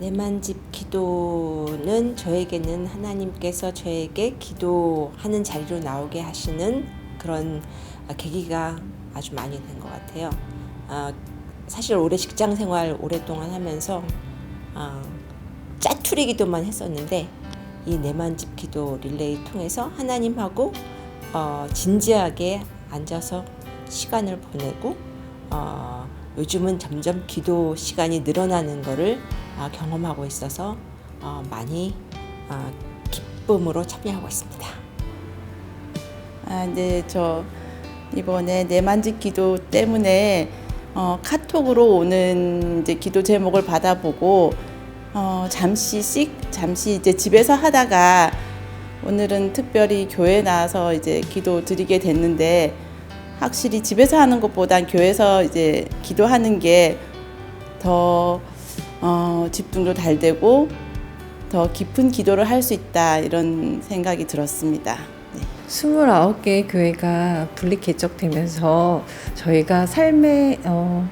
내만 집 기도는 저에게는 하나님께서 저에게 기도하는 자리로 나오게 하시는 그런 아, 계기가 아주 많이 된 것 같아요. 아, 사실 올해 직장 생활 오랫동안 하면서 아, 짜투리 기도만 했었는데 이 내만 집 기도 릴레이 통해서 하나님하고 어, 진지하게 앉아서 시간을 보내고 어, 요즘은 점점 기도 시간이 늘어나는 것을 아, 경험하고 있어서 어, 많이 아, 기쁨으로 참여하고 있습니다. 아, 네, 저 이번에 내만집 기도 때문에 어, 카톡으로 오는 이제 기도 제목을 받아보고 어, 잠시씩 잠시 이제 집에서 하다가 오늘은 특별히 교회 나와서 이제 기도 드리게 됐는데 확실히 집에서 하는 것보단 교회에서 이제 기도하는 게더 어, 집중도 잘 되고 더 깊은 기도를 할 수 있다 이런 생각이 들었습니다. 네. 29개의 교회가 분리 개척되면서 저희가 삶의 어,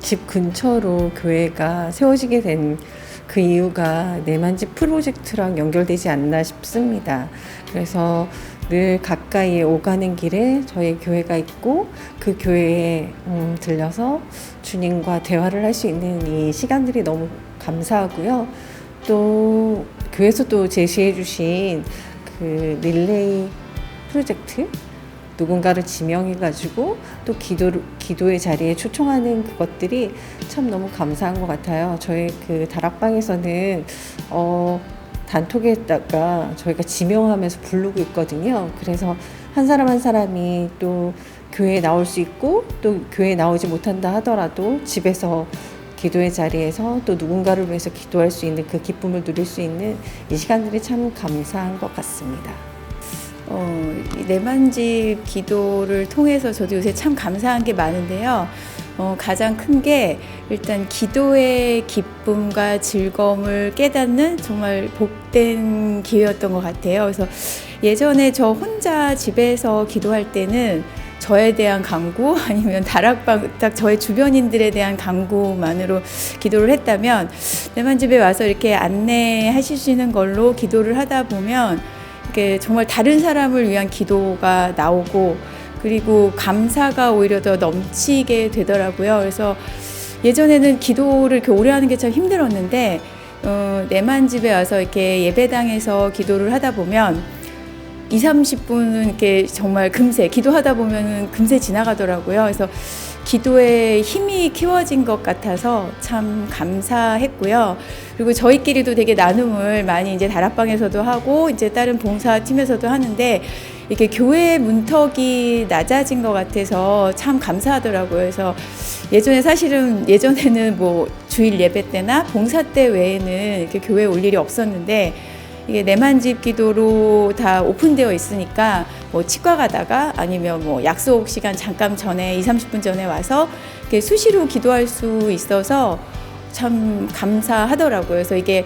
집 근처로 교회가 세워지게 된 그 이유가 내만집 프로젝트랑 연결되지 않나 싶습니다. 그래서 늘 가까이 오가는 길에 저희 교회가 있고 그 교회에 음, 들려서 주님과 대화를 할 수 있는 이 시간들이 너무 감사하고요. 또 교회에서 또 제시해 주신 그 릴레이 프로젝트 누군가를 지명해가지고 또 기도 기도의 자리에 초청하는 그것들이 참 너무 감사한 것 같아요. 저희 그 다락방에서는 어, 단톡에다가 저희가 지명하면서 부르고 있거든요. 그래서 한 사람 한 사람이 또 교회에 나올 수 있고 또 교회에 나오지 못한다 하더라도 집에서 기도의 자리에서 또 누군가를 위해서 기도할 수 있는 그 기쁨을 누릴 수 있는 이 시간들이 참 감사한 것 같습니다. 어, 이 내만집 기도를 통해서 저도 요새 참 감사한 게 많은데요. 어, 가장 큰 게 일단 기도의 기쁨과 즐거움을 깨닫는 정말 복된 기회였던 것 같아요. 그래서 예전에 저 혼자 집에서 기도할 때는 저에 대한 강구 아니면 다락방 딱 저의 주변인들에 대한 강구만으로 기도를 했다면 내만 집에 와서 이렇게 안내하시는 걸로 기도를 하다 보면 이렇게 정말 다른 사람을 위한 기도가 나오고 그리고 감사가 오히려 더 넘치게 되더라고요. 그래서 예전에는 기도를 이렇게 오래 하는 게 참 힘들었는데 어, 내만 집에 와서 이렇게 예배당에서 기도를 하다 보면 2, 30분은 이렇게 정말 금세 기도하다 보면은 금세 지나가더라고요. 그래서 기도의 힘이 키워진 것 같아서 참 감사했고요. 그리고 저희끼리도 되게 나눔을 많이 이제 다락방에서도 하고 이제 다른 봉사팀에서도 하는데 이렇게 교회 문턱이 낮아진 것 같아서 참 감사하더라고요. 그래서 예전에 사실은 예전에는 뭐 주일 예배 때나 봉사 때 외에는 이렇게 교회에 올 일이 없었는데 이게 내만 집 기도로 다 오픈되어 있으니까 뭐 치과 가다가 아니면 뭐 약속 시간 잠깐 전에 2, 30분 전에 와서 이렇게 수시로 기도할 수 있어서 참 감사하더라고요. 그래서 이게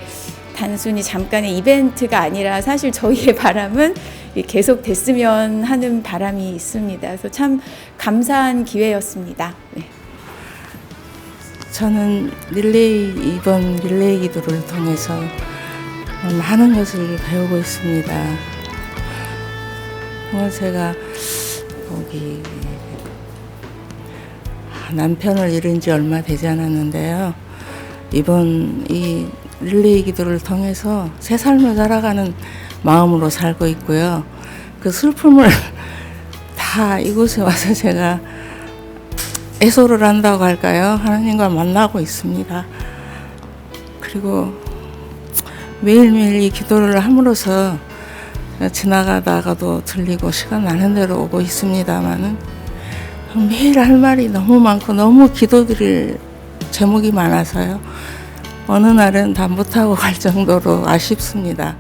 단순히 잠깐의 이벤트가 아니라 사실 저희의 바람은 계속 됐으면 하는 바람이 있습니다. 그래서 참 감사한 기회였습니다. 네. 저는 릴레이 이번 릴레이 기도를 통해서 많은 것을 배우고 있습니다. 오늘 제가 거기 남편을 잃은 지 얼마 되지 않았는데요. 이번 이 릴레이 기도를 통해서 새 삶을 살아가는 마음으로 살고 있고요. 그 슬픔을 다 이곳에 와서 제가 애소를 한다고 할까요? 하나님과 만나고 있습니다. 그리고 매일매일 이 기도를 함으로써 지나가다가도 들리고 시간 나는 대로 오고 있습니다만은 매일 할 말이 너무 많고 너무 기도드릴 제목이 많아서요. 어느 날은 다 못하고 갈 정도로 아쉽습니다.